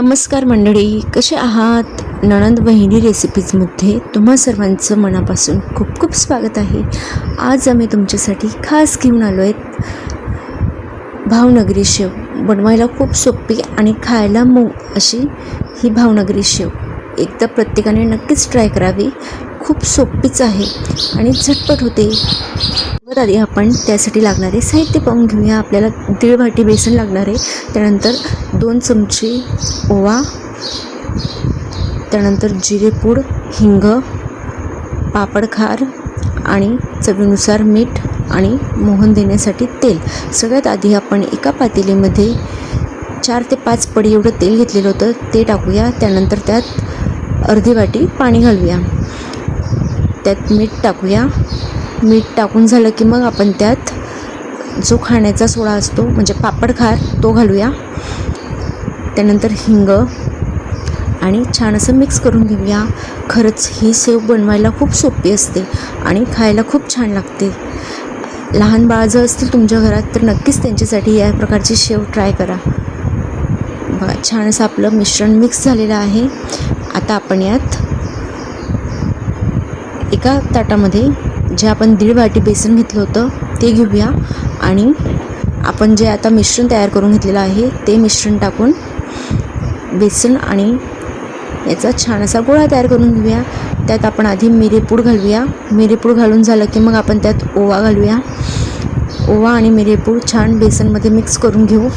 नमस्कार मंडळी कसे आहात? नणंद बहिणी रेसिपीजमध्ये तुम्हा सर्वांचं मनापासून खूप खूप स्वागत आहे. आज आम्ही तुमच्यासाठी खास घेऊन आलो आहेत भावनगरी शेव. बनवायला खूप सोपी आणि खायला मऊ अशी ही भावनगरी शेव. एकदा प्रत्येकाने नक्कीच ट्राय करावी. खूप सोपीच आहे आणि झटपट होते. वर आधी आपण त्यासाठी लागणारे साहित्य पाहून घेऊया. आपल्याला दीड वाटी बेसन लागणार आहे. त्यानंतर दोन चमचे ओवा त्यानंतर जिरेपूड हिंग पापड खार आणि चवीनुसार मीठ आणि मोहन देण्यासाठी तेल. सगळ्यात आधी आपण एका पातेलीमध्ये चार ते पाच पडी एवढं तेल घेतलेलं होतं ते टाकूया. त्यानंतर त्यात अर्धी वाटी पाणी घालूया. त्यात मीठ टाकूया. मीठ टाकून झालं की मग आपण त्यात जो खाण्याचा सोडा असतो म्हणजे पापड खार तो घालूया. त्यानंतर हिंग आणि छान असं मिक्स करून घेऊया. खरंच ही सेव बनवायला खूप सोपी असते आणि खायला खूप छान लागते. लहान बाळ जर असतील तुमच्या घरात तर नक्कीच त्यांच्यासाठी या प्रकारची शेव ट्राय करा. बघा छान असं आपलं मिश्रण मिक्स झालेलं आहे. आता आपण यात एका ताटामध्ये जे आपण दीड वाटी बेसन घेतलं होतं ते घेऊया. आणि आपण जे आता मिश्रण तयार करून घेतलेलं आहे ते मिश्रण टाकून बेसन आणि याचा छान असा गोळा तयार करून घेऊया. त्यात आपण आधी मिरेपूड घालूया. मिरेपूड घालून झालं की मग आपण त्यात ओवा घालूया. ओवा आणि मिरेपूड छान बेसनमध्ये मिक्स करून घेऊ.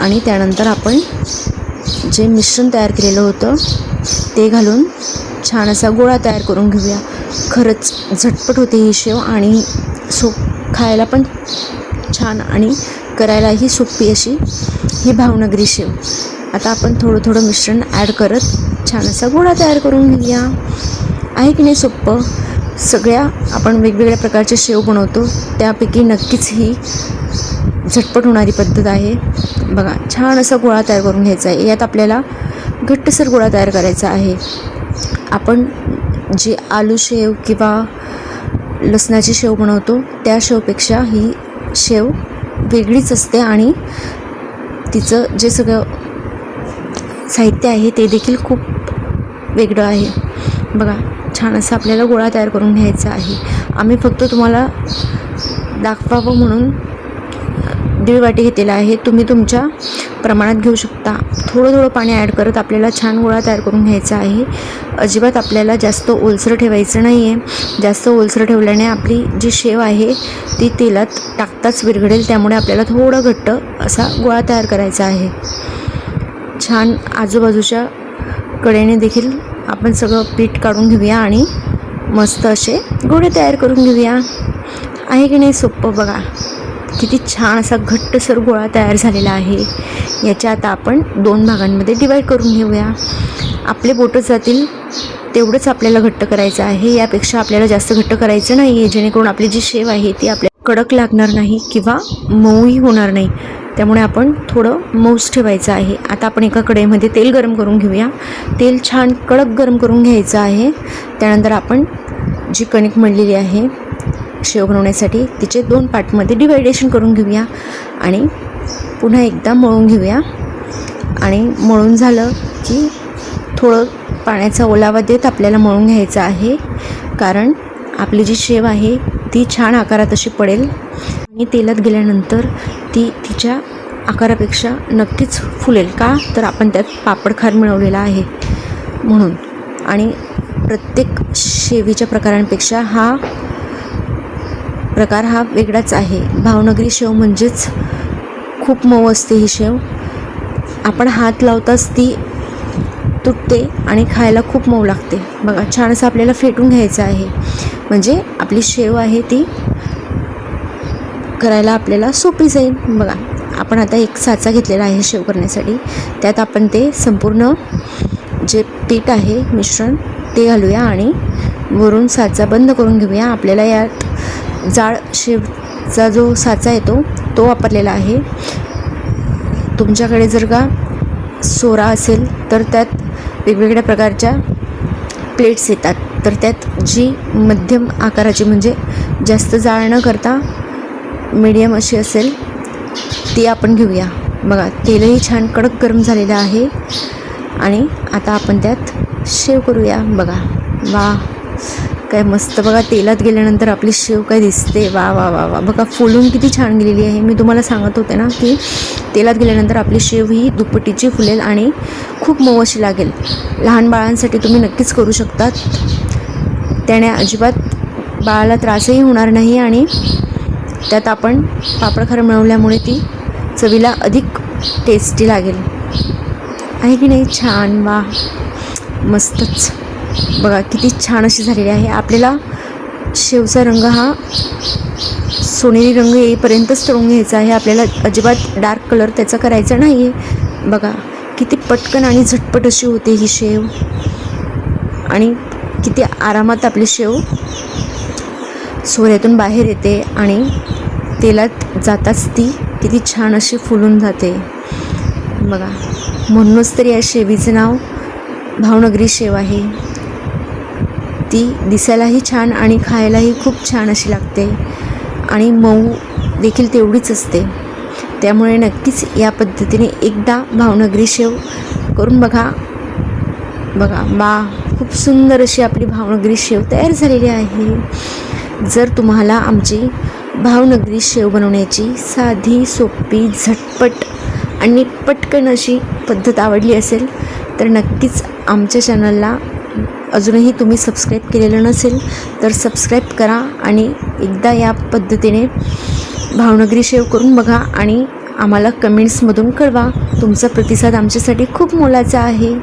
आणि त्यानंतर आपण जे मिश्रण तयार केलेलं होतं ते घालून छान असा गोळा तयार करून घेऊया. खरंच झटपट होते ही शेव आणि सो खायला पण छान आणि करायलाही सोपी अशी ही भावनगरी शेव. आता आपण थोडं थोडं मिश्रण ॲड करत छान असा गोळा तयार करून घेऊया. आहे की नाही सोपं सगळ्या आपण वेगवेगळ्या प्रकारचे शेव बनवतो. त्यापैकी नक्कीच ही झटपट होणारी पद्धत आहे. बघा छान असा गोळा तयार करून घ्यायचा आहे. यात आपल्याला घट्टसर गोळा तयार करायचा आहे. आपण जी आलू शेव किंवा लसणाची शेव बनवतो त्या शेवपेक्षा ही शेव वेगळीच असते आणि तिचं जे सगळं साहित्य आहे ते देखील खूप वेगळं आहे. बघा छान असं आपल्याला गोळा तयार करून घ्यायचा आहे. आम्ही फक्त तुम्हाला दाखवावं म्हणून दीड वाटी घेतलेला आहे. तुम्ही तुमच्या प्रमाणात घेऊ शकता. थोडं थोडं पाणी ॲड करत आपल्याला छान गोळा तयार करून घ्यायचा आहे. अजिबात आपल्याला जास्त ओलसर ठेवायचं नाही आहे जास्त ओलसर ठेवल्याने आपली जी शेव आहे ती तेलात टाकताच विरघडेल त्यामुळे आपल्याला थोडं घट्ट असा गोळा तयार करायचा आहे. छान आजूबाजूच्या कडेने देखील आपण सगळं पीठ काढून घेऊया आणि मस्त असे गोळे तयार करून घेऊया. आहे की नाही सोपं बघा. किती छान असा घट्टसर गोळा तयार झालेला आहे. याच्या आता आपण दोन भागांमध्ये डिवाईड करून घेऊया. आपले बोटं जातील तेवढंच आपल्याला घट्ट करायचं आहे. यापेक्षा आपल्याला जास्त घट्ट करायचं नाही आहे जेणेकरून आपली जी शेव आहे ती आपल्या कडक लागणार नाही किंवा मऊही होणार नाही. त्यामुळे आपण थोडं मऊस ठेवायचं आहे. आता आपण एका कढईमध्ये तेल गरम करून घेऊया. तेल छान कडक गरम करून घ्यायचं आहे. त्यानंतर आपण जी कणिक मळलेली आहे शेव बनवण्यासाठी तिचे दोन पार्टमध्ये डिवायडेशन करून घेऊया आणि पुन्हा एकदा मळून घेऊया. आणि मळून झालं की थोडं पाण्याचा ओलावा देत आपल्याला मळून घ्यायचं आहे. कारण आपली जी शेव आहे ती छान आकारात अशी पडेल. आणि तेलात गेल्यानंतर ती तिच्या आकारापेक्षा नक्कीच फुलेल का? तर आपण त्यात पापडखार मिळवलेला आहे म्हणून. आणि प्रत्येक शेवीच्या प्रकारांपेक्षा हा प्रकार हा वेगळाच आहे. भावनगरी शेव म्हणजेच खूप मऊ असते ही शेव. आपण हात लावताच ती तुटते आणि खायला खूप मऊ लागते. बघा छान असं आपल्याला फेटून घ्यायचं आहे. म्हणजे आपली शेव आहे ती करायला आपल्याला सोपी जाईल. बघा आपण आता एक साचा घेतलेला आहे शेव करण्यासाठी. त्यात आपण ते संपूर्ण जे पीठ आहे मिश्रण ते घालूया आणि वरून साचा बंद करून घेऊया. आपल्याला यात जाळ शेवचा जो साचा येतो तो वापरलेला आहे. तुमच्याकडे जर का सोरा असेल तर त्यात वेगवेगळ्या प्रकारच्या प्लेट्स येतात. तर त्यात जी मध्यम आकाराची म्हणजे जास्त जाळ न करता मीडियम अशी असेल ती आपण घेऊया. बघा तेलही छान कडक गरम झालेलं आहे. आणि आता आपण त्यात शेव करूया. बघा वा काय मस्त. बघा तेलात गेल्यानंतर आपली शेव काय दिसते. वा वा वा वा. बघा फुलून किती छान गेलेली आहे. मी तुम्हाला सांगत होते ना की तेलात गेल्यानंतर आपली शेव ही दुपटीची फुलेल आणि खूप मऊ अशी लागेल. लहान बाळांसाठी तुम्ही नक्कीच करू शकतात. त्याने अजिबात बाळाला त्रासही होणार नाही आणि त्यात आपण पापडखार मिळवल्यामुळे ती चवीला अधिक टेस्टी लागेल. आहे की नाही? छान. वा. मस्तच. बघा किती छान अशी झालेली आहे. आपल्याला शेवचा रंग हा सोनेरी रंग येईपर्यंतच तळून घ्यायचा आहे. आपल्याला अजिबात डार्क कलर त्याचा करायचा नाही आहे बघा किती पटकन आणि झटपट अशी होते ही शेव. आणि किती आरामात आपली शेव सोऱ्यातून बाहेर येते आणि तेलात जाताच ती किती छान अशी फुलून जाते. बघा म्हणूनच तर या शेवीचं नाव भावनगरी शेव आहे. ती दिसायलाही छान आणि खायलाही खूप छान अशी लागते. आणि मऊ देखील तेवढीच असते. त्यामुळे नक्कीच या पद्धतीने एकदा भावनगरी शेव करून बघा. बघा बा खूप सुंदर अशी आपली भावनगरी शेव तयार झालेली आहे. जर तुम्हाला आमची भावनगरी शेव बनवण्याची साधी सोपी झटपट आणि पटकन अशी पद्धत आवडली असेल तर नक्कीच आमच्या चॅनलला अजूनही तुम्ही सबस्क्राईब केलेलं नसेल तर सबस्क्राईब करा आणि एकदा या पद्धतीने भावनगरी शेव करून बघा आणि आम्हाला कमेंट्समधून कळवा. तुमचा प्रतिसाद आमच्यासाठी खूप मोलाचा आहे.